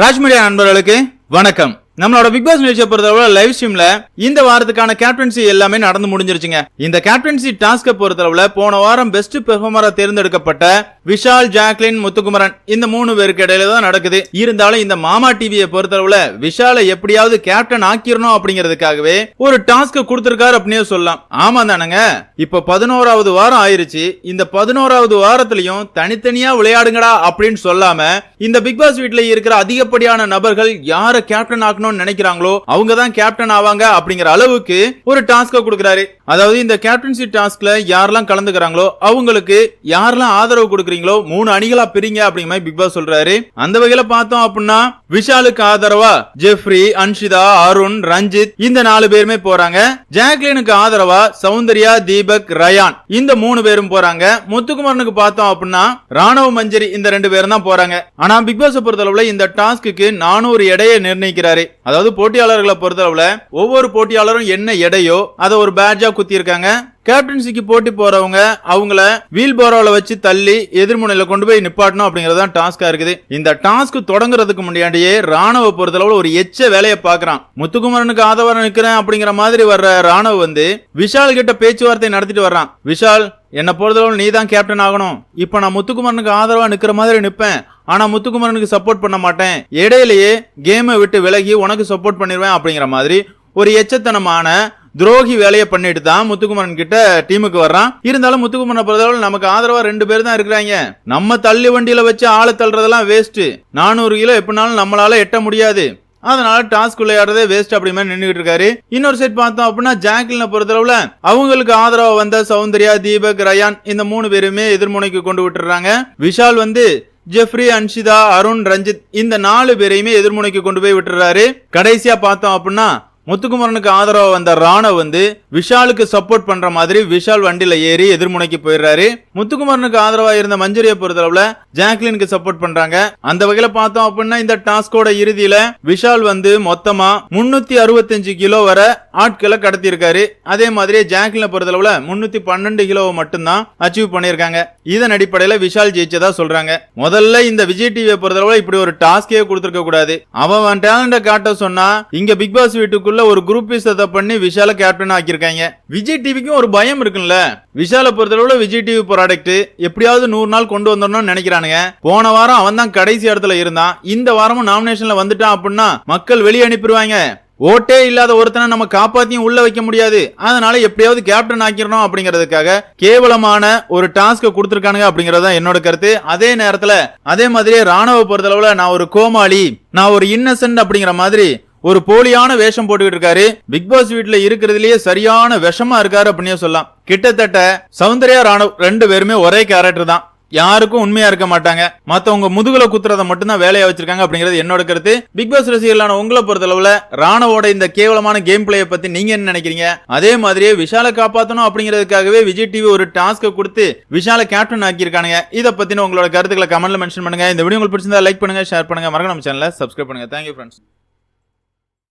ராஜ்மீடியா நண்பர்களுக்கு வணக்கம். நம்மளோட பிக் பாஸ் நிகழ்ச்சியை பொறுத்தளவு லைவ் ஸ்ட்ரீம்ல இந்த வாரத்துக்கான கேப்டன்சி எல்லாமே நடந்து முடிஞ்சிருச்சுங்க. இந்த கேப்டன்சி டாஸ்கை பொறுத்தளவுல போன வாரம் பெஸ்ட் பெர்ஃபார்மரா தேர்ந்தெடுக்கப்பட்ட விஷால் ஜாக்லின் முத்துக்குமரன் இந்த மூணு பேருக்கு இடையில தான் நடக்குது. இருந்தாலும் இந்த மாமா டிவியை பொறுத்தளவுல விஷாலை எப்படியாவது கேப்டன் ஆக்கிரணும் அப்படிங்கிறதுக்காகவே ஒரு டாஸ்க் கொடுத்திருக்காரு அப்படின்னே சொல்லலாம். ஆமா தானங்க? இப்ப பதினோராவது வாரம் ஆயிருச்சு. இந்த பதினோராவது வாரத்திலையும் தனித்தனியா விளையாடுங்கடா அப்படின்னு சொல்லாம இந்த பிக் பாஸ் வீட்ல இருக்கிற அதிகப்படியான நபர்கள் யார கேப்டன் ஆக்கணும்னு நினைக்கிறாங்களோ அவங்க தான் கேப்டன் ஆவாங்க அப்படிங்கிற அளவுக்கு ஒரு டாஸ்க கொடுக்குறாரு. அதாவது இந்த கேப்டன்சி டாஸ்க்ல யாரெல்லாம் கலந்துக்கிறாங்களோ அவங்களுக்கு யாரெல்லாம் ஆதரவு கொடுக்குறீங்க கொடுக்குறீங்களோ மூணு அணிகளா பிரிங்க அப்படிங்கிற மாதிரி பிக் பாஸ் சொல்றாரு. அந்த வகையில பார்த்தோம் அப்படின்னா விஷாலுக்கு ஆதரவா ஜெஃப்ரி அன்ஷிதா அருண் ரஞ்சித் இந்த நாலு பேருமே போறாங்க. ஜாக்லினுக்கு ஆதரவா சௌந்தர்யா தீபக் ரயான் இந்த மூணு பேரும் போறாங்க. முத்துக்குமரனுக்கு பார்த்தோம் அப்படின்னா ராணவ மஞ்சரி இந்த ரெண்டு பேரும் தான் போறாங்க. ஆனா பிக் பாஸ் பொறுத்தளவுல இந்த டாஸ்க்கு நானூறு எடையை நிர்ணயிக்கிறாரு. அதாவது போட்டியாளர்களை பொறுத்தளவுல ஒவ்வொரு போட்டியாளரும் என்ன எடையோ அதை ஒரு பேட்ஜா குத்தி இருக்காங்க கேப்டன்சிக்கு போட்டி போறவங்க அவங்கள வீல் போரோல வச்சு தள்ளி எதிர்முனையில கொண்டு போய் நிப்பாட்டணும் அப்படிங்கறது தான் டாஸ்கா இருக்குது. இந்த டாஸ்க் தொடங்குறதுக்கு முன்னாடியே ராணுவ பொறுத்தளவுல ஒரு எச்ச வேலையை பாக்குறான். முத்துக்குமரனுக்கு ஆதவரம் நிக்கிறேன் அப்படிங்கிற மாதிரி வர்ற ராணுவ வந்து விஷால் கிட்ட பேச்சுவார்த்தை நடத்திட்டு வர்றான். விஷால் என்ன பொறுத்தளவு நீ தான் கேப்டன் ஆகணும். இப்ப நான் முத்துக்குமரனுக்கு ஆதரவா நிக்கிற மாதிரி நிப்பேன். ஆனா முத்துக்குமரனுக்கு சப்போர்ட் பண்ண மாட்டேன். இடையிலேயே கேமை விட்டு விலகி உனக்கு சப்போர்ட் பண்ணிடுவேன் அப்படிங்கிற மாதிரி ஒரு எச்சத்தனமான துரோகி வேலையை பண்ணிட்டு தான் முத்துக்குமரன் கிட்ட டீமுக்கு வர்றான். இருந்தாலும் முத்துக்குமரனை பொறுத்தவரை நமக்கு ஆதரவா ரெண்டு பேர் தான் இருக்கிறாங்க. நம்ம தள்ளி வண்டியில வச்சு ஆளை தள்ளுறதெல்லாம் வேஸ்ட் நானூறு கிலோ எப்படினாலும் நம்மளால எட்ட முடியாது. அதனால டாஸ்க் விளையாடுறதே வேஸ்ட் அப்படி மாதிரி நின்றுட்டு இருக்காரு. இன்னொரு சைட் பார்த்தோம் அப்படின்னா ஜாக்லினை பொறுத்தளவுல அவங்களுக்கு ஆதரவா வந்த சௌந்தர்யா தீபக் ரயான் இந்த மூணு பேருமே எதிர்முனைக்கு கொண்டு விட்டுறாங்க விஷால் வந்து ஜெஃப்ரி அன்ஷிதா அருண் ரஞ்சித் இந்த நாலு பேரையுமே எதிர்முனைக்கு கொண்டு போய் விட்டுறாரு கடைசியா பார்த்தோம் அப்படின்னா முத்துக்குமரனுக்கு ஆதரவா வந்த ராணவ் வந்து விஷாலுக்கு சப்போர்ட் பண்ற மாதிரி விஷால் வண்டியில ஏறி எதிர்முனைக்கு போயிடுறாரு. முத்துக்குமரனுக்கு ஆதரவா இருந்த மஞ்சரியை பொறுத்தளவுல ஜாக்லினுக்கு சப்போர்ட் பண்றாங்க. அந்த வகையில பார்த்தோம் அப்படின்னா இந்த டாஸ்கோட இறுதியில விஷால் வந்து மொத்தமா முன்னூத்தி அறுபத்தஞ்சு கிலோ வரை ஆட்களை கடத்தி இருக்காரு அதே மாதிரி ஜாக்லினை பொறுத்தளவுல முன்னூத்தி பன்னெண்டு கிலோவை மட்டும்தான் அச்சீவ் பண்ணிருக்காங்க இதன் அடிப்படையில விஷால் ஜெயிச்சதா சொல்றாங்க. முதல்ல இந்த விஜய் டிவியை பொறுத்தளவுல இப்படி ஒரு டாஸ்கே கொடுத்துருக்க கூடாது. அவன் டேலண்ட காட்ட சொன்னா இங்க பிக் பாஸ் வீட்டுக்குள்ள ஒரு குரூப் பண்ணி விஷால கேப்டன் ஆக்கியிருக்காங்க. விஜய் டிவிக்கும் ஒரு பயம் இருக்குல்ல விஷால பொறுத்தளவுல விஜய் டிவி ப்ராடக்ட் எப்படியாவது நூறு நாள் கொண்டு வந்துடணும்னு நினைக்கிறானுங்க. போன வாரம் அவன் தான் கடைசி இடத்துல இருந்தான். இந்த வாரமும் நாமினேஷன்ல வந்துட்டான் அப்படின்னா மக்கள் வெளியே அனுப்பிடுவாங்க. ஓட்டே இல்லாத ஒருத்தனை நம்ம காப்பாத்தியும் உள்ள வைக்க முடியாது. அதனால எப்படியாவது கேப்டன் ஆக்கிடணும் அப்படிங்கிறதுக்காக கேவலமான ஒரு டாஸ்க கொடுத்துருக்கானுங்க அப்படிங்கறத தான் என்னோட கருத்து. அதே நேரத்துல அதே மாதிரியே ராணுவ பொறுத்தளவுல நான் ஒரு கோமாளி நான் ஒரு இன்னசென்ட் அப்படிங்கிற மாதிரி ஒரு போலியான வேஷம் போட்டுக்கிட்டு இருக்காரு. பிக் பாஸ் வீட்டுல இருக்கிறதுலயே சரியான விஷமா இருக்காரு அப்படின்னே சொல்லலாம். கிட்டத்தட்ட சௌந்தர்யா ராணவ் ரெண்டு பேருமே ஒரே கேரக்டர் தான். யாருக்கும் உண்மையா இருக்க மாட்டாங்க. மத்தவங்க முதுகுல குத்துறத மட்டும்தான் வேலையா வச்சிருக்காங்க அப்படிங்கிறது என்னோட கருத்து. பிக் பாஸ் ரசிகர்களான உங்களை பொறுத்தளவுல ராணவோட இந்த கேவலமான கேம் பிளேய பத்தி நீங்க என்ன நினைக்கிறீங்க? அதே மாதிரியே விஷால காப்பாத்தணும் அப்படிங்கிறதுக்காகவே விஜய் டிவி ஒரு டாஸ்க கொடுத்து விஷால கேப்டன் ஆக்கியிருக்கானுங்க. இதை பத்தின உங்களோட கருத்துக்களை கமெண்ட்ல மென்ஷன் பண்ணுங்க. இந்த வீடியோ உங்களுக்கு பிடிச்சிருந்தா லைக் பண்ணுங்க ஷேர் பண்ணுங்க. மறக்க நம்ம சேனல சப்ஸ்கிரைப் பண்ணுங்க. Thank you friends